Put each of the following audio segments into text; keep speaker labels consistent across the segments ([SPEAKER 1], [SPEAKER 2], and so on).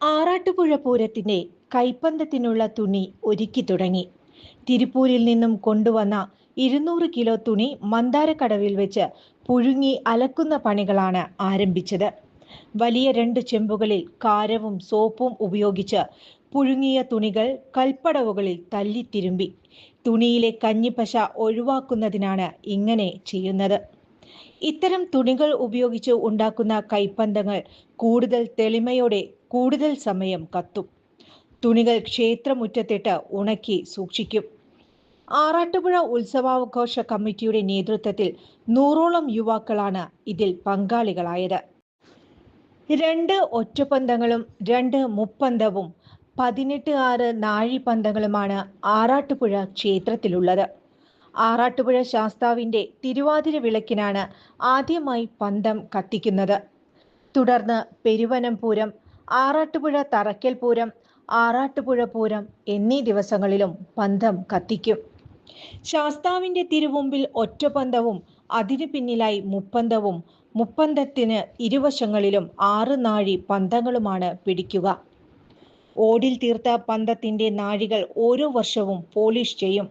[SPEAKER 1] ആറാട്ടുപുഴ പൂരത്തിന്റെ കൈപ്പന്തത്തിനുള്ള തുണി ഒരുക്കി തുടങ്ങി. തിരുപ്പൂരിൽ നിന്നും കൊണ്ടുവന്ന ഇരുന്നൂറ് കിലോ തുണി മന്ദാരക്കടവിൽ വെച്ച് പുഴുങ്ങി അലക്കുന്ന പണികളാണ് ആരംഭിച്ചത്. വലിയ രണ്ട് ചെമ്പുകളിൽ കാരവും സോപ്പും ഉപയോഗിച്ച് പുഴുങ്ങിയ തുണികൾ കൽപ്പടവുകളിൽ തല്ലിത്തിരുമ്പി. തുണിയിലെ കഞ്ഞിപ്പശ ഒഴിവാക്കുന്നതിനാണ് ഇങ്ങനെ ചെയ്യുന്നത്. ഇത്തരം തുണികൾ ഉപയോഗിച്ച് ഉണ്ടാക്കുന്ന കൈപ്പന്തങ്ങൾ കൂടുതൽ തെളിമയോടെ കൂടുതൽ സമയം കത്തും. തുണികൾ ക്ഷേത്രമുറ്റത്തിട്ട് ഉണക്കി സൂക്ഷിക്കും. ആറാട്ടുപുഴ ഉത്സവാഘോഷ കമ്മിറ്റിയുടെ നേതൃത്വത്തിൽ നൂറോളം യുവാക്കളാണ് ഇതിൽ പങ്കാളികളായത്. രണ്ട് ഒറ്റപ്പന്തങ്ങളും രണ്ട് മുപ്പന്തവും പതിനെട്ട് ആറ് നാഴിപ്പന്തങ്ങളുമാണ് ആറാട്ടുപുഴ ക്ഷേത്രത്തിലുള്ളത്. ആറാട്ടുപുഴ ശാസ്താവിന്റെ തിരുവാതിര വിളക്കിനാണ് ആദ്യമായി പന്തം കത്തിക്കുന്നത്. തുടർന്ന് പെരുവനം പൂരം ആറാട്ടുപുഴ തറക്കൽ പൂരം ആറാട്ടുപുഴ പൂരം എന്നീ ദിവസങ്ങളിലും പന്തം കത്തിക്കും. ശാസ്താവിന്റെ തിരുമുമ്പിൽ ഒറ്റപ്പന്തവും അതിനു പിന്നിലായി മുപ്പന്തവും മുപ്പന്തത്തിന് ഇരുവശങ്ങളിലും ആറ് നാഴി പന്തങ്ങളുമാണ് പിടിക്കുക. ഓടിൽ തീർത്ത പന്തത്തിന്റെ നാഴികൾ ഓരോ വർഷവും പോളിഷ് ചെയ്യും.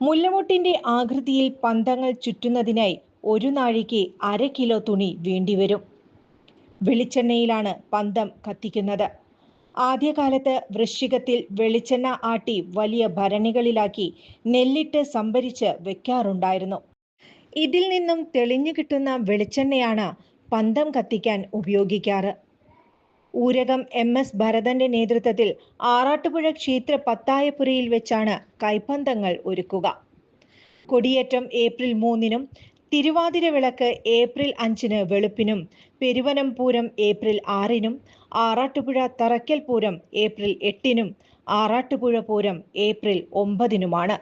[SPEAKER 1] മുല്ലമുട്ടിന്റെ ആകൃതിയിൽ പന്തങ്ങൾ ചുറ്റുന്നതിനായി ഒരു നാഴിക്ക് അര കിലോ തുണി വേണ്ടിവരും. വെളിച്ചെണ്ണയിലാണ് പന്തം കത്തിക്കുന്നത്. ആദ്യകാലത്ത് വൃശ്ചികത്തിൽ വെളിച്ചെണ്ണ ആട്ടി വലിയ ഭരണികളിലാക്കി നെല്ലിട്ട് സംഭരിച്ച് വെക്കാറുണ്ടായിരുന്നു. ഇതിൽ നിന്നും തെളിഞ്ഞു കിട്ടുന്ന വെളിച്ചെണ്ണയാണ് പന്തം കത്തിക്കാൻ ഉപയോഗിക്കാറ്. ഊരകം എം എസ് ഭരതന്റെ നേതൃത്വത്തിൽ ആറാട്ടുപുഴ ക്ഷേത്ര പത്തായപ്പുരയിൽ വെച്ചാണ് കൈപ്പന്തങ്ങൾ ഒരുക്കുക. കൊടിയേറ്റം ഏപ്രിൽ മൂന്നിനും തിരുവാതിര വിളക്ക് ഏപ്രിൽ അഞ്ചിന് വെളുപ്പിനും പെരുവനംപൂരം ഏപ്രിൽ ആറിനും ആറാട്ടുപുഴ തറയ്ക്കൽ പൂരം ഏപ്രിൽ എട്ടിനും ആറാട്ടുപുഴ പൂരം ഏപ്രിൽ ഒമ്പതിനുമാണ്.